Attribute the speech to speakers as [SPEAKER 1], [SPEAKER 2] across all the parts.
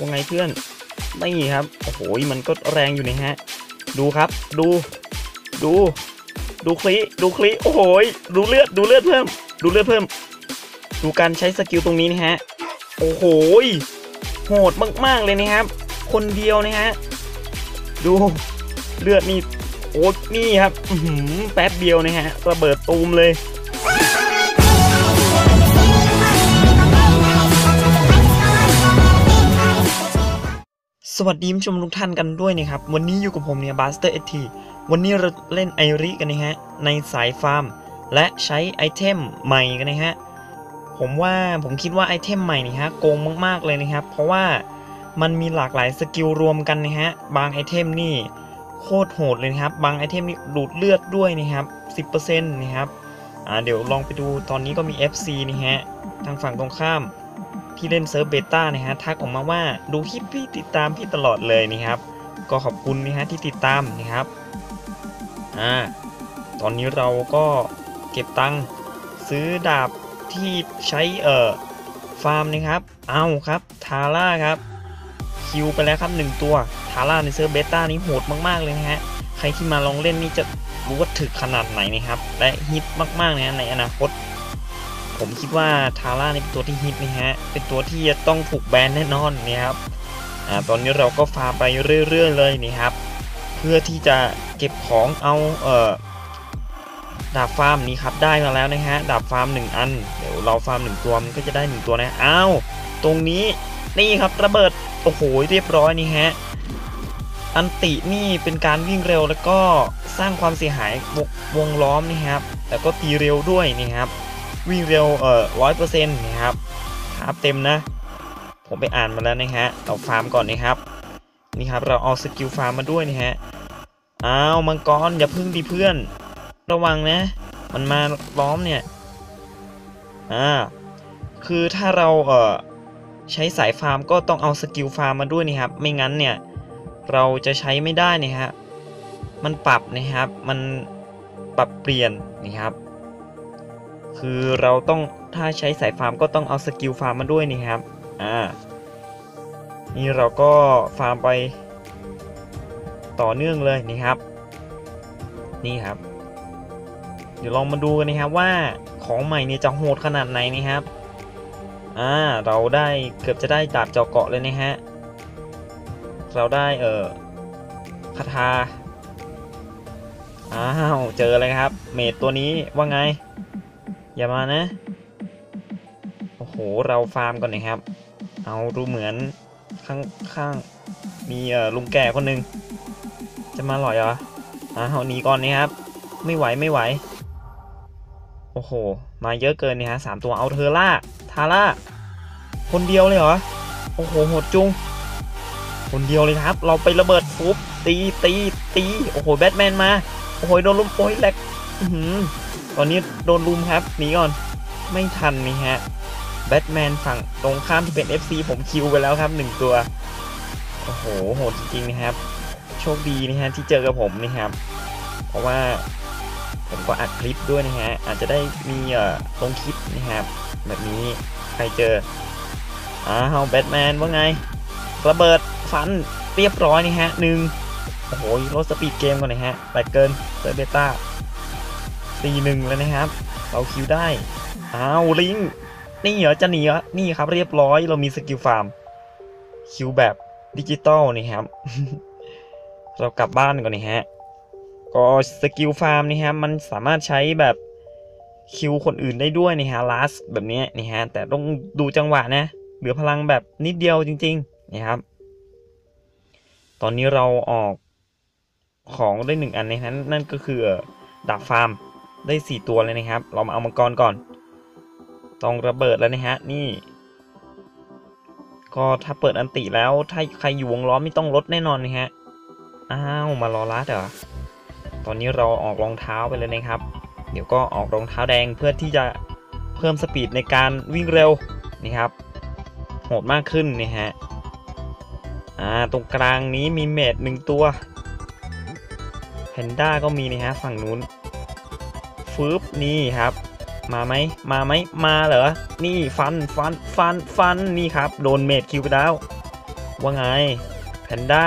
[SPEAKER 1] ว่าไงเพื่อนนี่ครับโอ้โหมันก็แรงอยู่นะฮะ ดูครับ ดู ดู ดูคลิดูคลิโอ้โหดูเลือดดูเลือดเพิ่ม ดูเลือดเพิ่ม ดูการใช้สกิลตรงนี้นะฮะโอ้โหโหดมากๆเลยนะครับ คนเดียวนะฮะดูเลือดนี่โอ้นี่ครับแป๊บเดียวนะฮะระเบิดตูมเลย สวัสดีผู้ชมทุกท่านกันด้วยนะครับ วันนี้อยู่กับผมเนี่ยบัสเตอร์เอทีวันนี้เราเล่นไอริกันนะฮะ ในสายฟาร์ม และใช้ไอเทมใหม่กันนะฮะ ผมว่าผมคิดว่าไอเทมใหม่นี่ฮะโกงมากๆเลยนะครับ เพราะว่ามันมีหลากหลายสกิลรวมกันนะฮะ บางไอเทมนี่โคตรโหดเลยครับ บางไอเทมนี่ดูดเลือดด้วยนะครับ 10%นะครับ อ่าเดี๋ยวลองไปดูตอนนี้ก็มี FC นี่ฮะ ทางฝั่งตรงข้าม ที่เล่นเซิร์ฟเบต้านะฮะทักออกมาว่าดูคลิปพี่ติดตามพี่ตลอดเลยนะครับ ก็ขอบคุณนะฮะที่ติดตามนะครับอ่าตอนนี้เราก็เก็บตังค์ซื้อดาบที่ใช้เอ่อฟาร์มนะครับเอาครับทาร่าครับคิวไปแล้วครับหนึ่งตัวทาร่าในเซิร์ฟเบต้านี้โหดมากๆเลยนะฮะใครที่มาลองเล่นนี่จะรู้ว่าถึกขนาดไหนนะครับและฮิตมากๆนะในอนาคต ผมคิดว่าทาร่านี่เป็นตัวที่ฮิตนะฮะ เป็นตัวที่จะต้องถูกแบนแน่นอนนะครับอ่าตอนนี้เราก็ฟาร์มไปเรื่อยๆเลยนี่ครับ เพื่อที่จะเก็บของเอาเอ่อดาบฟาร์มนี้ครับได้มาแล้วนะฮะดาบฟาร์ม 1 อัน เดี๋ยวเราฟาร์ม 1 ตัวมันก็จะได้ 1 ตัวนะอ้าวตรงนี้นี่ครับระเบิดโอ้โหเรียบร้อยนี่ฮะอันตินี่เป็นการวิ่งเร็วแล้วก็สร้างความเสียหายวงวงล้อมนี่ครับแล้วก็ตีเร็วด้วยนี่ครับ วิ่งเร็วเอ่อร้อยเปอร์เซ็นต์นะครับครับเต็มนะ ผมไปอ่านมาแล้วนะฮะเราฟาร์มก่อนนะครับนี่ครับเราเอาสกิลฟาร์มมาด้วยนะฮะอ้าวมังกรอย่าพึ่งดิเพื่อน ระวังนะ มันมาล้อมเนี่ยอ่าคือถ้าเราเอ่อใช้สายฟาร์มก็ต้องเอาสกิลฟาร์มมาด้วยนะครับ ไม่งั้นเนี่ยเราจะใช้ไม่ได้นะฮะมันปรับนะครับ มันปรับเปลี่ยนนี่ครับ คือเราต้องถ้าใช้สายฟาร์มก็ต้องเอาสกิลฟาร์มมาด้วยนี่ครับอ่านี่เราก็ฟาร์มไปต่อเนื่องเลยนี่ครับ นี่ครับ เดี๋ยวลองมาดูกันนะครับว่าของใหม่เนี่ยจะโหดขนาดไหนนะครับอ่าเราได้เกือบจะได้ดาบเจาะเกาะเลยนะฮะเราได้เอ่อคาถาอ้าวเจอเลยครับ เมดตัวนี้ว่าไง อย่ามานะ โอ้โห เราฟาร์มก่อนนะครับ เอาดูเหมือนข้างข้างมีเอ่อลุงแก่คนหนึ่งจะมาหล่อยเหรออ้าหนีก่อนนะครับ ไม่ไหวไม่ไหว โอ้โห มาเยอะเกินนี่ฮะสามตัวเอาเทอร่าทาร่าคนเดียวเลยเหรอ โอ้โหโหดจุง คนเดียวเลยครับ เราไประเบิดปุ๊บตีตีตี โอ้โห แบทแมนมา โอ้โห โดนลุมโอ้ยแหลก อื้อหือ ตอนนี้โดนลุมครับหนีก่อน ไม่ทันนี่ฮะแบทแมนฝั่งตรงข้ามที่เป็น FC ผมคิวไปแล้วครับหนึ่งตัว โอ้โหโหดจริงๆนะครับ โชคดีนะฮะที่เจอกับผมนี่ครับ เพราะว่าผมก็อัดคลิปด้วยนะฮะ อาจจะได้มีเอ่อลงคลิปนะครับ แบบนี้ใครเจออ้าวแบทแมนว่าไง ระเบิดฟันเรียบร้อยนี่ฮะหนึ่งโอ้โหลดสปีดเกมก่อนนะฮะแบกเกินเซอร์เบต้า ตีหนึ่งเลยนะครับ เราคิวได้อ้าวลิงนี่เหรอจะหนีเหรอนี่ครับเรียบร้อยเรามีสกิลฟาร์ม คิวแบบดิจิตอลนี่ครับ เรากลับบ้านก่อนนี่ฮะ ก็สกิลฟาร์มนี่ฮะมันสามารถใช้แบบคิวคนอื่นได้ด้วยนี่ฮะลาสแบบนี้นี่ฮะ แต่ต้องดูจังหวะนะ เหลือพลังแบบนิดเดียวจริงๆนี่ครับ ตอนนี้เราออกของได้หนึ่งอันนะฮะนั่นก็คือดาบฟาร์ม ได้ 4 ตัวเลยนะครับ เรามาเอามังกรก่อน ต้องระเบิดแล้วนะฮะ นี่ ก็ถ้าเปิดอันติแล้ว ถ้าใครอยู่วงล้อมไม่ต้องลดแน่นอนนะฮะ อ้าว มารอลัดเหรอ ตอนนี้เราออกรองเท้าไปเลยนะครับ เดี๋ยวก็ออกรองเท้าแดงเพื่อที่จะเพิ่มสปีดในการวิ่งเร็วนี่ครับ โหดมากขึ้นนะฮะ อ่า ตรงกลางนี้มีเมดหนึ่งตัว แพนด้าก็มีนะฮะฝั่งนู้น ฟืบนี่ครับ มาไหมมาไหมมาเหรอ นี่ฟันฟันฟันฟันนี่ครับ โดนเมดคิวไปแล้ว ว่าไงแพนด้า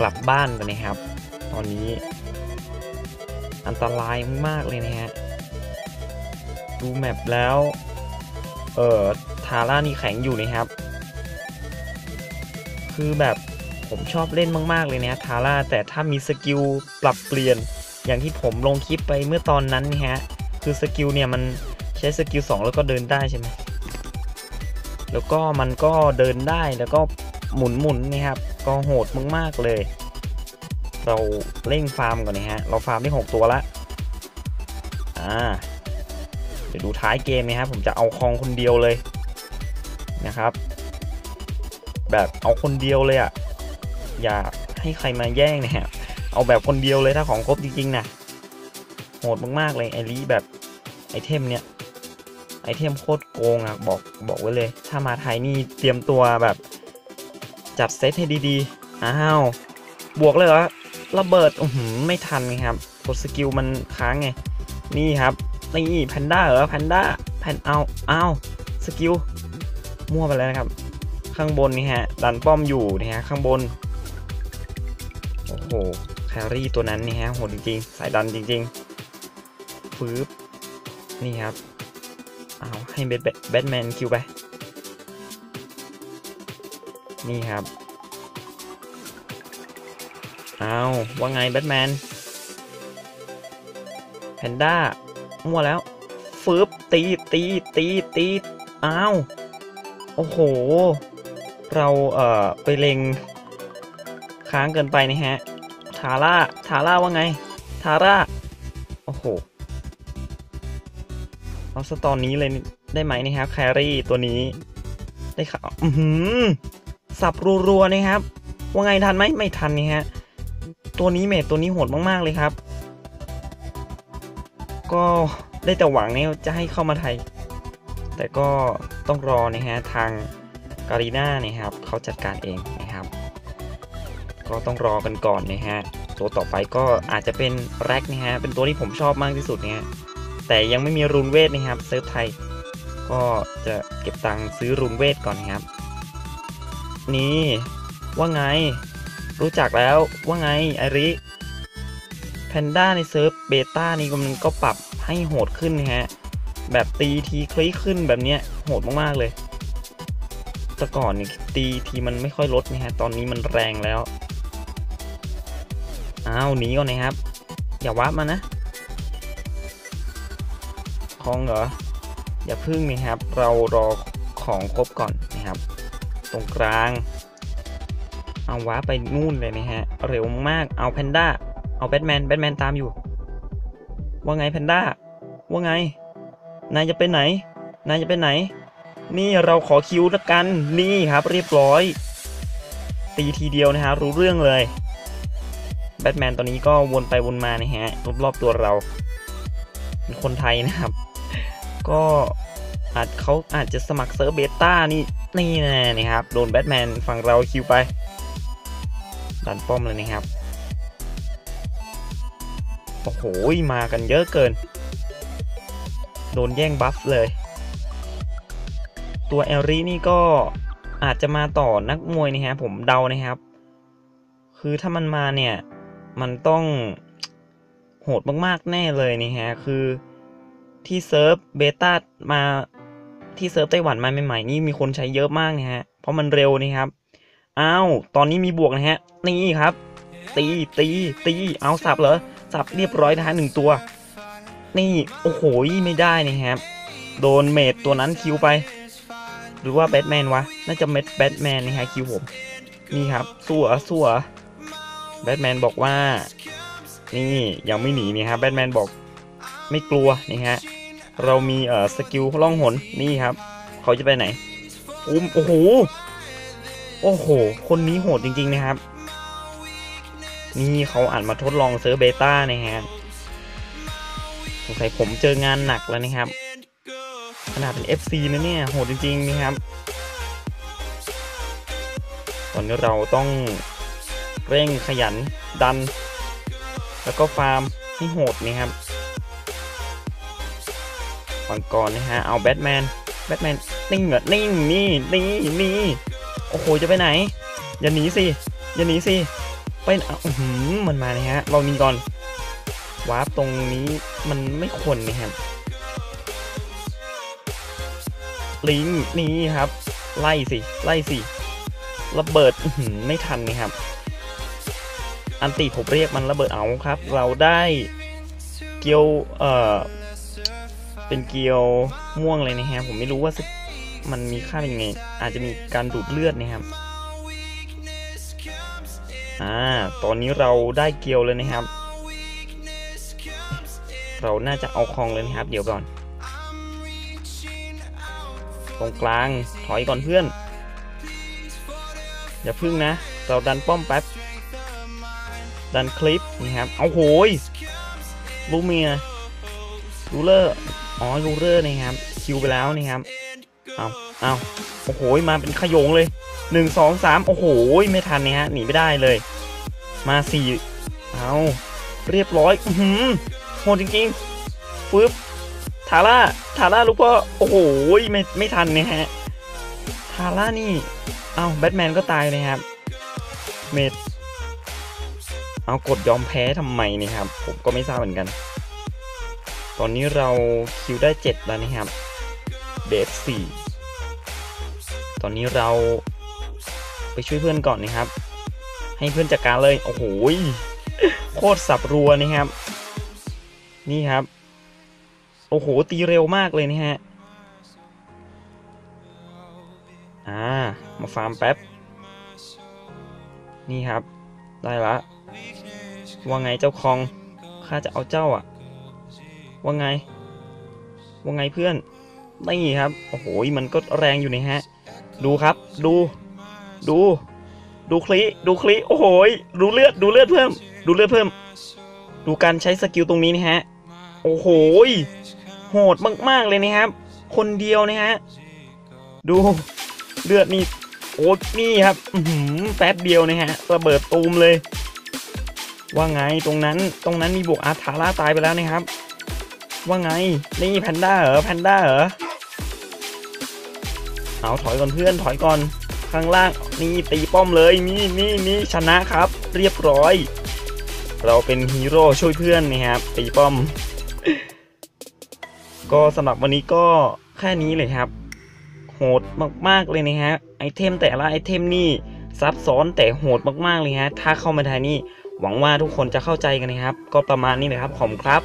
[SPEAKER 1] กลับบ้านกันนะครับ ตอนนี้ อันตรายมากเลยนะฮะ ดูแมปแล้ว เออทาร่านี่แข็งอยู่นะครับ คือแบบผมชอบเล่นมาก ๆ เลยนะทาร่าแต่ถ้ามีสกิลปรับเปลี่ยน อย่างที่ผมลงคลิปไปเมื่อตอนนั้นนี่ฮะ คือสกิลเนี่ยมันใช้สกิล2แล้วก็เดินได้ใช่ไหมแล้วก็มันก็เดินได้แล้วก็หมุนหมุนนะครับ ก็โหดมากๆเลย เราเร่งฟาร์มก่อนนะฮะ เราฟาร์มได้ 6 ตัวละอ่าเดี๋ยวดูท้ายเกมนะครับผมจะเอาคลองคนเดียวเลยนะครับ แบบเอาคนเดียวเลยอะ่ะอย่าให้ใครมาแย่งนะฮะ เอาแบบคนเดียวเลยถ้าของครบจริงๆนะโหดมากๆเลยไอรีแบบไอเทมเนี้ยไอเทมโคตรโกงอะ่ะบอกบอกไว้เลย ถ้ามาไทยนี่เตรียมตัวแบบ จับเซตให้ดีๆอ้าวบวกเลยเหรอระเบิดอือหือไม่ทันครับกดสกิลมันค้างไงนี่ครับนี่แพนด้าเหรอแพนด้าแพนเอาเอาสกิลมั่วไปแล้วนะครับ ข้างบนนี่ฮะดันป้อมอยู่นี่ฮะข้างบนโอ้โห แครี่ตัวนั้นนี่ฮะโหดจริงๆ สายดันจริงๆฟืบนี่ครับเอาให้แบทแบทแมนคิวไป นี่ครับเอาว่าไงแบทแมนแพนด้ามั่วแล้วฟืบตีตีตีตีอ้าว โอ้โห เราเอ่อไปเล็งค้างเกินไปนะฮะ ทาร่าทาร่าว่าไงทาร่าโอ้โหเอาสตอนนี้เลยได้ไหมนะครับแครี่ตัวนี้ ได้ข่าวอือหือสับรัวๆนะครับ ว่าไงทันไหมไม่ทันนี่ฮะตัวนี้เมทตัวนี้โหดมากๆเลยครับ ก็ได้แต่หวังเนี่ยจะให้เข้ามาไทย แต่ก็ต้องรอนะฮะทางการีน่าเนี่ยครับเขาจัดการเอง ก็ต้องรอกันก่อนนะฮะ ตัวต่อไปก็อาจจะเป็นแร็กนะฮะ เป็นตัวที่ผมชอบมากที่สุดเนี่ยแต่ยังไม่มีรุนเวทนะครับเซิร์ฟไทย ก็จะเก็บตังค์ซื้อรุนเวทก่อนนะครับ นี่ว่าไง รู้จักแล้วว่าไงไอริแพนด้าในเซิร์ฟเบต้านี่มันก็ปรับให้โหดขึ้นนะฮะ แบบตีทีคลิกขึ้นแบบเนี้ยโหดมากๆเลย แต่ก่อนนี่ตีทีมันไม่ค่อยลดนะฮะ ตอนนี้มันแรงแล้ว อ้าวหนีก่อนนะครับ อย่าวับมานะคลองเหรอ อย่าพึ่งนะครับ เรารอของครบก่อนนะครับ ตรงกลาง เอาว้าไปนู่นเลยนะฮะ เร็วมาก เอาแพนด้า เอาแบทแมน แบทแมนตามอยู่ ว่าไงแพนด้า ว่าไง นายจะไปไหน นายจะไปไหน นี่เราขอคิวละกัน นี่ครับ เรียบร้อย ตีทีเดียวนะฮะ รู้เรื่องเลย แบทแมนตอนนี้ก็วนไปวนมานะฮะรอบๆตัวเราเป็นคนไทยนะครับ ก็อาจเขาอาจจะสมัครเซิร์ฟเบต้านี่นี่แน่นะครับ โดนแบทแมนฝั่งเราคิวไปดันป้อมเลยนะครับ โอ้โห มากันเยอะเกิน โดนแย่งบัฟเลย ตัวแอลรีนี่ก็อาจจะมาต่อนักมวยนะฮะผมเดานะครับ คือถ้ามันมาเนี่ย มันต้องโหดมากๆแน่เลยนี่ฮะ คือที่เซิร์ฟเบต้ามาที่เซิร์ฟไต้หวันมาใหม่ๆนี่มีคนใช้เยอะมากนะฮะ เพราะมันเร็วนี่ครับ อ้าว ตอนนี้มีบวกนะฮะ นี่ครับ ตี ตี ตี เอาสับเหรอ สับเรียบร้อยนะฮะหนึ่งตัว นี่ โอ้โห ไม่ได้นะครับ โดนเมดตัวนั้นคิวไป หรือว่าแบทแมนวะ น่าจะเมดแบทแมนนะฮะคิวผม นี่ครับ สู้เหรอสู้เหรอ แบทแมนบอกว่า นี่ยังไม่หนีนี่ครับแบทแมนบอกไม่กลัวนี่ฮะเรามีเอ่อสกิลล่องหนนี่ครับ เขาจะไปไหนอุ้มโอ้โหโอ้โห คนนี้โหดจริง ๆ นะครับ นี่เขาอ่านมาทดลองเซิร์ฟเบต้านะฮะสงสัยผมเจองานหนักแล้วนะครับ ขนาดเป็น FC นะเนี่ย โหดจริง ๆ นะครับ ตอนนี้เราต้อง เร่งขยันดัน แล้วก็ฟาร์มให้โหดนะครับก่อนก่อนนะฮะ เอาแบทแมน แบทแมน นิ่งเหรอนิ่งนี่นี่นี่โอ้โห จะไปไหน อย่าหนีสิ อย่าหนีสิ ไปอื้อหือมันมาเลยฮะ เรามีก่อน วาร์ปตรงนี้มันไม่ควรนะครับ ลิงนี่ครับ ไล่สิ ไล่สิ ระเบิดไม่ทันนะครับ อันติผมเรียกมันระเบิดเอาครับ เราได้เกียวเอ่อเป็นเกียวม่วงเลยนะฮะผมไม่รู้ว่ามันมีค่าเป็นยังไง อาจจะมีการดูดเลือดนะครับอ่าตอนนี้เราได้เกียวเลยนะครับ เราน่าจะเอาคลองเลยนะครับ เดี๋ยวก่อน ตรงกลางถอยก่อนเพื่อน อย่าพึ่งนะ เราดันป้อมแป๊บ ดันคลิปนี่ครับเอาโหยลูเมียรูเลอร์อ๋อรูเลอร์นะครับคิวไปแล้วนี่ครับเอาเอาโอ้โหมาเป็นขยงเลยหนึ่งสองสามโอ้โหไม่ทันนี่ฮะหนีไม่ได้เลย มาสี่เอาเรียบร้อยอือหือโหดจริงๆฟึบทาร่าทาร่าลูกพ่อโอ้โหไม่ไม่ทันเนี่ยฮะทาร่านี่เอาแบทแมนก็ตายเลยครับเมด เอากดยอมแพ้ทำไมเนี่ยครับ ผมก็ไม่ทราบเหมือนกัน ตอนนี้เราคิวได้ 7 แล้วนะครับเดฟ4ตอนนี้เราไปช่วยเพื่อนก่อนนะครับ ให้เพื่อนจัดการเลย โอ้โหโคตรสับรัวนะครับ นี่ครับ โอ้โห ตีเร็วมากเลยนะฮะอ่ามาฟาร์มแป๊บ นี่ครับ ได้ละ ว่าไงเจ้าคอง ข้าจะเอาเจ้าอะว่าไง ว่าไงเพื่อน นี่ครับ โอ้โห มันก็แรงอยู่นี่ฮะ ดูครับ ดู ดู ดูคลิ ดูคลิ โอ้โห ดูเลือด ดูเลือดเพิ่ม ดูเลือดเพิ่ม ดูการใช้สกิลตรงนี้นะฮะ โอ้โห โหดมาก ๆ เลยนะครับ คนเดียวนะฮะ ดู เลือดนี่ โอ้นี่ครับแป๊บเดียวนะฮะ ระเบิดตูมเลย ว่าไงตรงนั้นตรงนั้นมีบวกอาร์ธาร่าตายไปแล้วนะครับ ว่าไงนี่แพนด้าเหรอแพนด้าเหรอเอาถอยก่อนเพื่อนถอยก่อนข้างล่างนี่ตีป้อมเลยนี่นี่นี่ชนะครับ เรียบร้อย เราเป็นฮีโร่ช่วยเพื่อนนะครับตีป้อม ก็สำหรับวันนี้ก็แค่นี้เลยครับ โหดมากๆเลยนะฮะไอเทมแต่ละไอเทมนี่ซับซ้อนแต่โหดมากๆเลยฮะถ้าเข้ามาทายนี่ หวังว่าทุกคนจะเข้าใจกันนะครับ ก็ประมาณนี้นะครับขอบคุณครับ